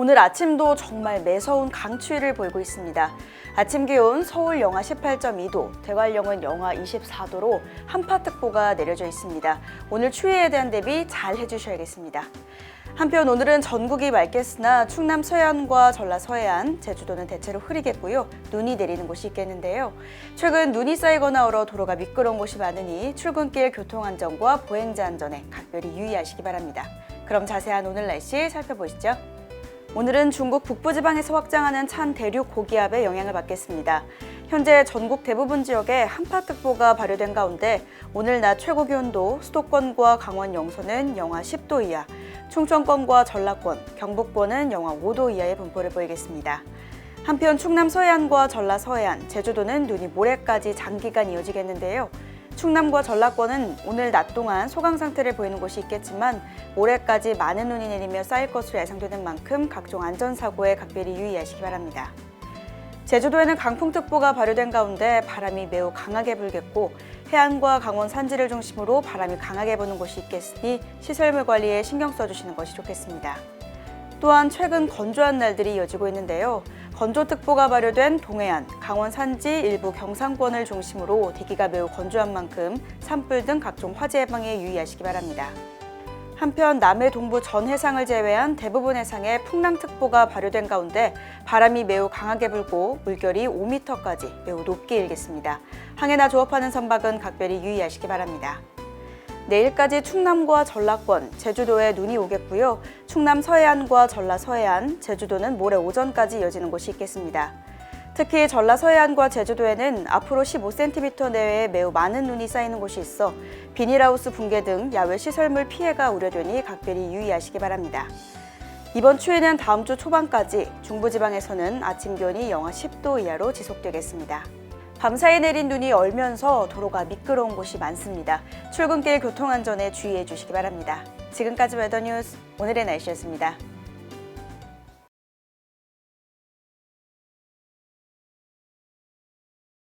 오늘 아침도 정말 매서운 강추위를 보이고 있습니다. 아침 기온 서울 영하 18.2도, 대관령은 영하 24도로 한파특보가 내려져 있습니다. 오늘 추위에 대한 대비 잘 해주셔야겠습니다. 한편 오늘은 전국이 맑겠으나 충남 서해안과 전라 서해안, 제주도는 대체로 흐리겠고요. 눈이 내리는 곳이 있겠는데요. 최근 눈이 쌓이거나 얼어 도로가 미끄러운 곳이 많으니 출근길 교통 안전과 보행자 안전에 각별히 유의하시기 바랍니다. 그럼 자세한 오늘 날씨 살펴보시죠. 오늘은 중국 북부지방에서 확장하는 찬 대륙 고기압의 영향을 받겠습니다. 현재 전국 대부분 지역에 한파특보가 발효된 가운데 오늘 낮 최고 기온도 수도권과 강원 영서는 영하 10도 이하, 충청권과 전라권, 경북권은 영하 5도 이하의 분포를 보이겠습니다. 한편 충남 서해안과 전라 서해안, 제주도는 눈이 모레까지 장기간 이어지겠는데요. 충남과 전라권은 오늘 낮 동안 소강 상태를 보이는 곳이 있겠지만 모레까지 많은 눈이 내리며 쌓일 것으로 예상되는 만큼 각종 안전사고에 각별히 유의하시기 바랍니다. 제주도에는 강풍특보가 발효된 가운데 바람이 매우 강하게 불겠고 해안과 강원 산지를 중심으로 바람이 강하게 부는 곳이 있겠으니 시설물 관리에 신경 써주시는 것이 좋겠습니다. 또한 최근 건조한 날들이 이어지고 있는데요. 건조특보가 발효된 동해안, 강원 산지 일부 경상권을 중심으로 대기가 매우 건조한 만큼 산불 등 각종 화재 예방에 유의하시기 바랍니다. 한편 남해 동부 전 해상을 제외한 대부분 해상에 풍랑특보가 발효된 가운데 바람이 매우 강하게 불고 물결이 5m까지 매우 높게 일겠습니다. 항해나 조업하는 선박은 각별히 유의하시기 바랍니다. 내일까지 충남과 전라권, 제주도에 눈이 오겠고요. 충남 서해안과 전라 서해안, 제주도는 모레 오전까지 이어지는 곳이 있겠습니다. 특히 전라 서해안과 제주도에는 앞으로 15cm 내외의 매우 많은 눈이 쌓이는 곳이 있어 비닐하우스 붕괴 등 야외 시설물 피해가 우려되니 각별히 유의하시기 바랍니다. 이번 추위는 다음 주 초반까지 중부지방에서는 아침 기온이 영하 10도 이하로 지속되겠습니다. 밤사이 내린 눈이 얼면서 도로가 미끄러운 곳이 많습니다. 출근길 교통안전에 주의해 주시기 바랍니다. 지금까지 웨더뉴스 오늘의 날씨였습니다.